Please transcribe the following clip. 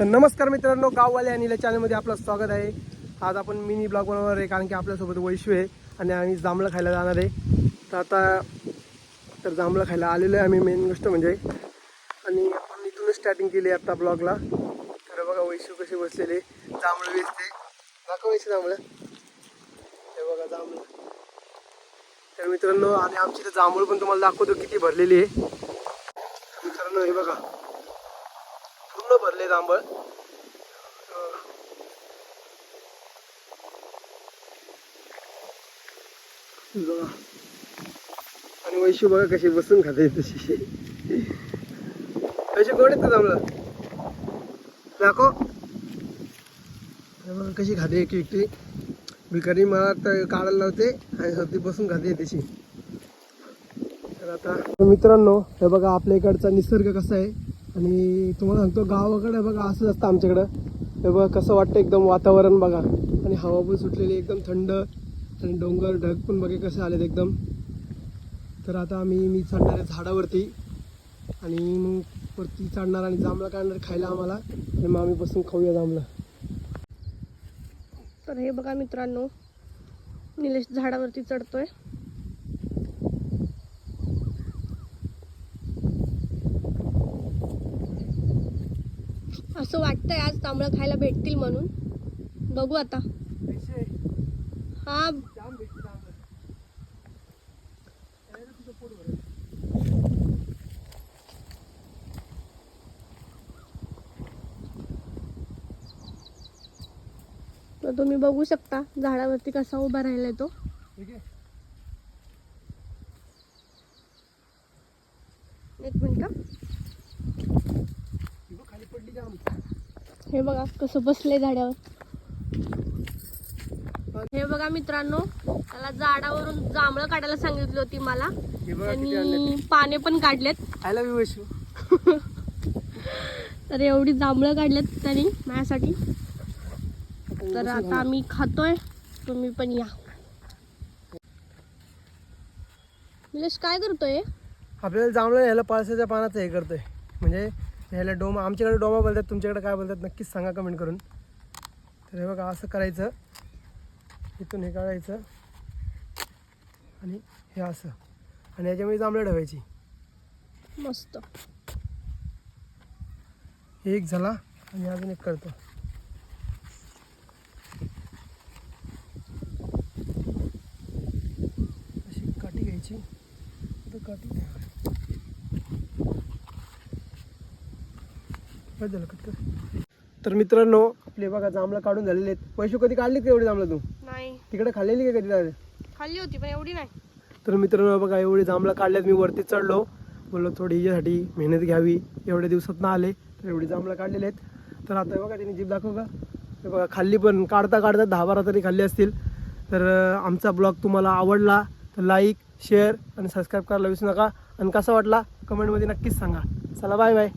तर नमस्कार मित्रांनो गाववाले आणि चॅनलमध्ये आपलं स्वागत आहे. आज आपण मिनी ब्लॉग बनवणार आहे कारण की आपल्यासोबत वैशू आहे आणि आम्ही जांभळं खायला जाणार आहे. तर आता तर जांभळं खायला आलेलो आहे आम्ही मेन गोष्ट म्हणजे. आणि आपण इथूनच स्टार्टिंग केली आहे आता ब्लॉगला तर बघा वैशू कसे बसलेले जांभळं वेचते दाखव वैशू जांभळं. हे बघा जांभळं. तर मित्रांनो आणि आमची तर जांभूळ पण तुम्हाला दाखवतो किती भरलेली आहे. मित्रांनो हे बघा. भरले जांभळ. आणि वैशू बघा कशी बसून खाते तशी. पैसे गोड आहेत का जांभळं? दाखव. बघा कशी खाते एक एकटी. भिकारी मला तर काढायला लावते आणि स्वतः बसून खाते तशी. तर आता मित्रांनो हे बघा आपल्या इकडचा निसर्ग कसा आहे. आणि तुम्हाला सांगतो गावाकडे बघा असंच असतं आमच्याकडं. हे बघा कसं वाटतं एकदम वातावरण बघा. आणि हवा पण सुटलेली एकदम थंड. आणि डोंगर ढग पण बघे कसे आलेत एकदम. तर आता आम्ही मी चढणार आहे झाडावरती. आणि मग वरती चढणार आणि जांभळा काढणार खायला आम्हाला. आणि मग आम्ही बसून खाऊया जांभळं. तर हे बघा मित्रांनो निलेश झाडावरती चढतोय. असं वाटतंय आज तांबळं खायला भेटतील म्हणून. बघू आता. हा. तर तुम्ही बघू शकता झाडावरती कसा उभा राहिलाय तो. एक मिनिट ही बघ खाली पडली जाम हे बघा कसं बसलंय झाडावर. हे बघा मित्रांनो त्याला झाडावरून जांभळं काढायला सांगितली होती मला. त्यांनी पाने पण काढलेत. आय लव्ह यू वैशू तर एवढी जांभळं काढलेत त्यांनी माझ्यासाठी. तर आता आम्ही खातोय. तुम्ही पण या. निलेश काय करतोय? आपल्याला जांभळं ह्याला पळसाच्या पानाचं हे करतोय. म्हणजे ह्याला डोमा आमच्याकडे डोमा बोलतात तुमच्याकडे काय बोलतात नक्कीच सांगा कमेंट करून. तर हे बघा असं करायचं. इथून हे काढायचं. आणि हे असं. आणि ह्याच्यामध्ये जांभळं ठेवायची. मस्त. एक झाला आणि अजून एक करतो. अशी काठी घ्यायची. काठी बस झालं कट कर. तर मित्रांनो आपले बघा जांभळं काढून झालेले आहेत. पैसे कधी काढले का एवढे जांभळं तू? नाही. तिकडे खाल्लेली का कधी दादा? खाल्ली होती पण एवढी नाही. तर मित्रांनो बघा एवढे जांभळं काढल्यात. मी वरती चढलो. बोललो थोडी हिच्यासाठी मेहनत घ्यावी. एवढ्या दिवसात ना आले तर एवढी जांभळं काढलेले आहेत. तर आता बघा त्यांनी जीप दाखव का? हे बघा खाल्ली पण. काढता काढता दहा बारा तरी खाल्ली असतील. तर आमचा ब्लॉग तुम्हाला आवडला तर लाईक शेअर आणि सबस्क्राईब करायला विसरू नका. आणि कसा वाटला? कमेंटमध्ये नक्कीच सांगा. चला बाय बाय